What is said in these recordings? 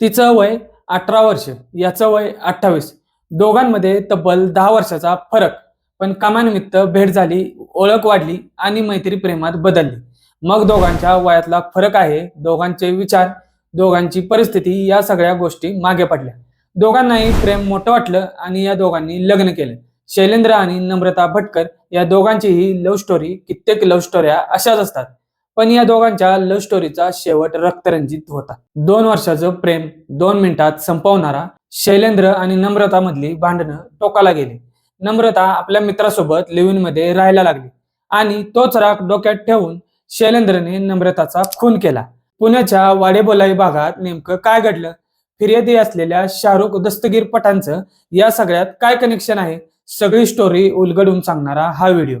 तिचं वय अठरा वर्ष याचं वय अठ्ठावीस. दोघांमध्ये तब्बल दहा वर्षाचा फरक. पण कामानिमित्त भेट झाली ओळख वाढली आणि मैत्री प्रेमात बदलली. मग दोघांच्या वयातला फरक आहे दोघांचे विचार दोघांची परिस्थिती या सगळ्या गोष्टी मागे पडल्या. दोघांनाही प्रेम मोठं वाटलं आणि या दोघांनी लग्न केलं. शैलेंद्र आणि नम्रता भटकर या दोघांचीही लव्ह स्टोरी कित्येक लव्ह स्टोऱ्या अशाच असतात. पण या दोघांच्या लव्ह स्टोरीचा शेवट रक्तरंजित होता. दोन वर्षाचं प्रेम दोन मिनिटात संपवणारा शैलेंद्र आणि नम्रता मधली भांडणं टोकाला गेली. नम्रता आपल्या मित्रासोबत लिव्हिनमध्ये राहायला लागली आणि तोच राग डोक्यात ठेवून शैलेंद्रने नम्रताचा खून केला. पुण्याच्या वाडेबोलाई भागात नेमकं काय घडलं? फिर्यादी असलेल्या शाहरुख दस्तगीर पटांचं या सगळ्यात काय कनेक्शन आहे? सगळी स्टोरी उलगडून सांगणारा हा व्हिडिओ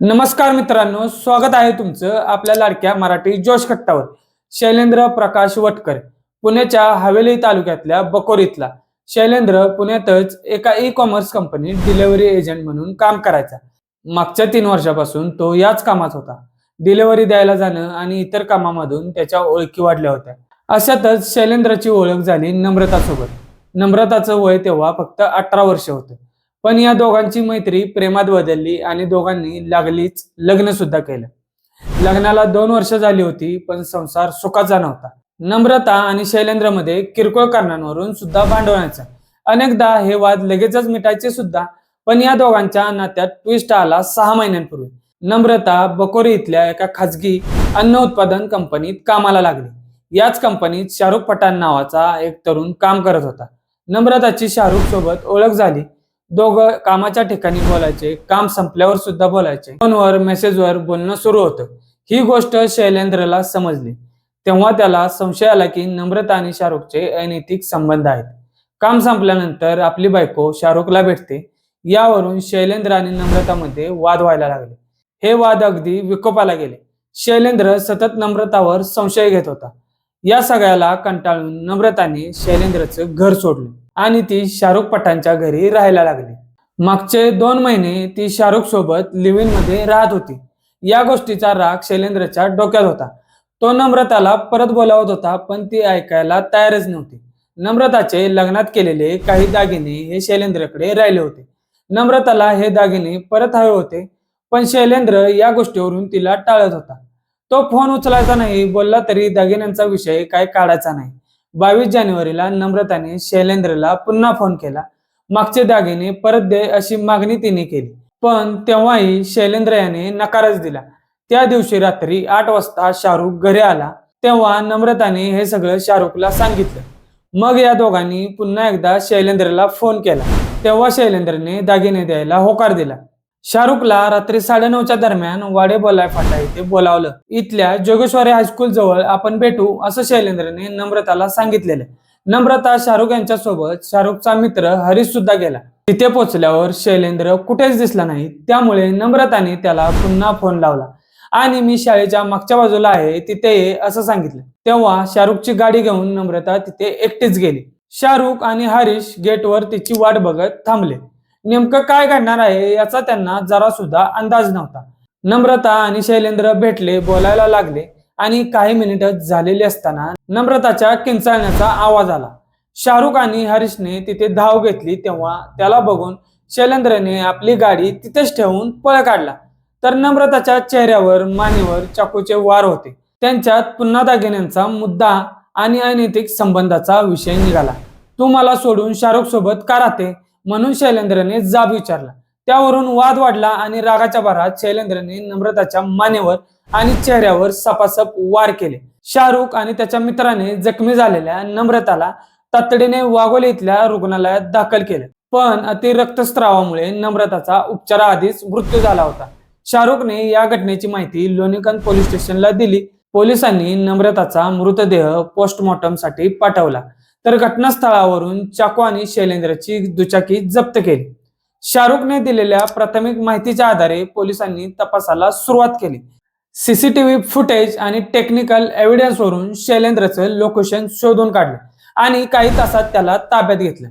नमस्कार मित्रांनो स्वागत आहे तुमचं आपल्या लाडक्या मराठी जोश खट्टावर. शैलेंद्र प्रकाश वटकर पुण्याच्या हवेली तालुक्यातल्या बकोरीतला. शैलेंद्र पुण्यातच एका ई कॉमर्स कंपनीत डिलिव्हरी एजंट म्हणून काम करायचा. मागच्या तीन वर्षापासून तो याच कामात होता. डिलिव्हरी द्यायला जाणं आणि इतर कामामधून त्याच्या ओळखी वाढल्या होत्या. अशातच शैलेंद्रची ओळख झाली नम्रतासोबत. नम्रताचं वय तेव्हा फक्त अठरा वर्ष होतं. पण या दोघांची मैत्री प्रेमात बदलली आणि दोघांनी लागलीच लग्न सुद्धा केलं. लग्नाला दोन वर्ष झाली होती पण संसार सुखाचा नव्हता. नम्रता आणि शैलेंद्रमध्ये किरकोळ कारणांवरून सुद्धा भांडवण्याचा अनेकदा हे वाद लगेचच मिटायचे सुद्धा पण या दोघांच्या नात्यात ट्विस्ट आला सहा महिन्यांपूर्वी. नम्रता बकोरी इथल्या एका खाजगी अन्न उत्पादन कंपनीत कामाला लागली. याच कंपनीत शाहरुख पठाण नावाचा एक तरुण काम करत होता. नम्रताची शाहरुख सोबत ओळख झाली. दोघं कामाच्या ठिकाणी बोलायचे काम संपल्यावर सुद्धा बोलायचे. फोनवर मेसेजवर बोलणं सुरू होतं. ही गोष्ट शैलेंद्रला समजली. तेव्हा त्याला संशय आला की नम्रता आणि शाहरुखचे अनैतिक संबंध आहेत. काम संपल्यानंतर आपली बायको शाहरुखला भेटते. यावरून शैलेंद्र आणि नम्रतामध्ये वाद व्हायला लागले. हे वाद अगदी विकोपाला गेले. शैलेंद्र सतत नम्रतावर संशय घेत होता. या सगळ्याला कंटाळून नम्रताने शैलेंद्रचं घर सोडलं. आणि ती शाहरुख पठाणच्या घरी राहायला लागली. मागचे दोन महिने ती शाहरुख सोबत लिव्हिनमध्ये राहत होती. या गोष्टीचा राग शैलेंद्रच्या डोक्यात होता. तो नम्रताला परत बोलावत होता पण ती ऐकायला तयारच नव्हती. नम्रताचे लग्नात केलेले काही दागिने हे शैलेंद्रकडे राहिले होते. नम्रताला हे दागिने परत हवे होते पण शैलेंद्र या गोष्टीवरून तिला टाळत होता. तो फोन उचलायचा नाही बोलला तरी दागिन्यांचा विषय काय काढायचा नाही. बावीस जानेवारीला नम्रताने शैलेंद्रला पुन्हा फोन केला. मागचे दागिने परत दे अशी मागणी तिने केली. पण तेव्हाही शैलेंद्र याने नकारच दिला. त्या दिवशी रात्री आठ वाजता शाहरुख घरी आला. तेव्हा नम्रताने हे सगळं शाहरुखला सांगितलं. मग या दोघांनी पुन्हा एकदा शैलेंद्रला फोन केला. तेव्हा शैलेंद्रने दागिने द्यायला होकार दिला. शाहरुखला रात्री साडेनऊच्या दरम्यान वाडे बोलाय फाटा इथे बोलावलं. इथल्या जोगेश्वरी हायस्कूल जवळ आपण भेटू असं शैलेंद्रने नम्रताला सांगितलेलं. नम्रता शाहरुख यांच्या सोबत शाहरुखचा मित्र हरीश सुद्धा गेला. तिथे पोहोचल्यावर शैलेंद्र कुठेच दिसला नाही त्यामुळे नम्रताने त्याला पुन्हा फोन लावला. आणि मी शाळेच्या मागच्या बाजूला आहे तिथे ये असं सांगितलं. तेव्हा शाहरुखची गाडी घेऊन नम्रता तिथे एकटीच गेली. शाहरुख आणि हरीश गेटवर तिची वाट बघत थांबले. नेमकं काय घडणार आहे याचा त्यांना जरा सुद्धा अंदाज नव्हता. नम्रता आणि शैलेंद्र भेटले बोलायला लागले आणि काही मिनिटच झालेली असताना नम्रताच्या किंचाळण्याचा आवाज आला. शाहरुख आणि हरीशने तिथे धाव घेतली तेव्हा त्याला बघून शैलेंद्रने आपली गाडी तिथेच ठेवून पळ काढला. तर नम्रताच्या चेहऱ्यावर मानेवर चाकूचे वार होते. त्यांच्यात पुन्हा दागिन्यांचा मुद्दा आणि अनैतिक संबंधाचा विषय निघाला. तू मला सोडून शाहरुख सोबत का राहते? म्हणून शैलेंद्रने जाब विचारला. त्यावरून वाद वाढला आणि रागाच्या भरात शैलेंद्रने नम्रताच्या मानेवर आणि चेहऱ्यावर सपासप वार केले. शाहरुख आणि त्याच्या मित्राने जखमी झालेल्या नम्रताला तातडीने वाघोले इथल्या रुग्णालयात दाखल केले. पण अति रक्तस्रावामुळे नम्रताचा उपचाराआधीच मृत्यू झाला होता. शाहरुखने या घटनेची माहिती लोणीकंद पोलीस स्टेशनला दिली. पोलिसांनी नम्रताचा मृतदेह पोस्टमॉर्टमसाठी पाठवला. तर घटनास्थळावरून चाकू आणि शैलेंद्रची दुचाकी जप्त केली. शाहरुखने दिलेल्या प्राथमिक माहितीच्या आधारे पोलिसांनी तपासाला सुरुवात केली. सीसीटीव्ही फुटेज आणि टेक्निकल एव्हिडन्सवरून शैलेंद्रचं लोकेशन शोधून काढलं आणि काही तासात त्याला ताब्यात घेतलं.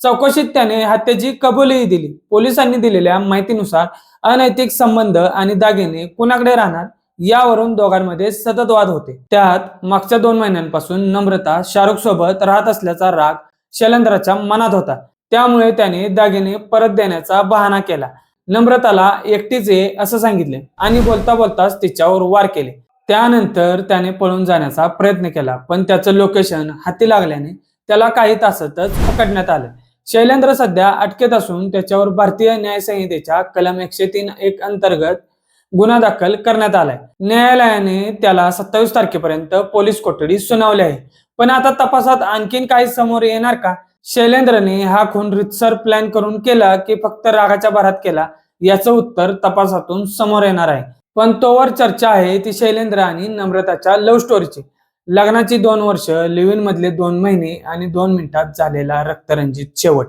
चौकशीत त्याने हत्येची कबुलीही दिली. पोलिसांनी दिलेल्या माहितीनुसार अनैतिक संबंध आणि दागिने कुणाकडे राहणार यावरून दोघांमध्ये सतत वाद होते. त्यात मागच्या दोन महिन्यांपासून नम्रता शाहरुख सोबत राहत असल्याचा राग शैलेंद्रच्या मनात होता. त्यामुळे त्याने दागिने परत देण्याचा बहाणा केला. नम्रताला एकटीच ये असं सांगितले आणि बोलता बोलताच तिच्यावर वार केले. त्यानंतर त्याने पळून जाण्याचा प्रयत्न केला पण त्याचं लोकेशन हाती लागल्याने त्याला काही तासातच पकडण्यात आलं. शैलेंद्र सध्या अटकेत असून त्याच्यावर भारतीय न्याय संहितेच्या कलम एकशे तीन एक अंतर्गत गुन्हा दाखल करण्यात आलाय. न्यायालयाने त्याला सत्तावीस तारखेपर्यंत पोलीस कोठडी सुनावली आहे. पण आता तपासात आणखीन काही समोर येणार का? शैलेंद्रने हा खून रितसर प्लॅन करून केला की फक्त रागाच्या भरात केला? याचं उत्तर तपासातून समोर येणार आहे. पण तोवर चर्चा आहे ती शैलेंद्र आणि नम्रताच्या लव्ह स्टोरीची लग्नाची दोन वर्ष लिव्ह मधले दोन महिने आणि दोन मिनिटात झालेला रक्तरंजित शेवट.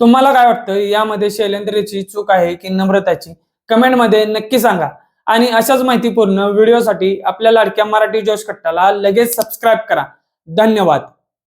तुम्हाला काय वाटतं? यामध्ये शैलेंद्रची चूक आहे की नम्रताची? कमेंटमध्ये नक्की सांगा. आणि अशाच माहितीपूर्ण व्हिडिओसाठी आपल्या लाडक्या मराठी जोश कट्टाला लगेच सबस्क्राईब करा. धन्यवाद.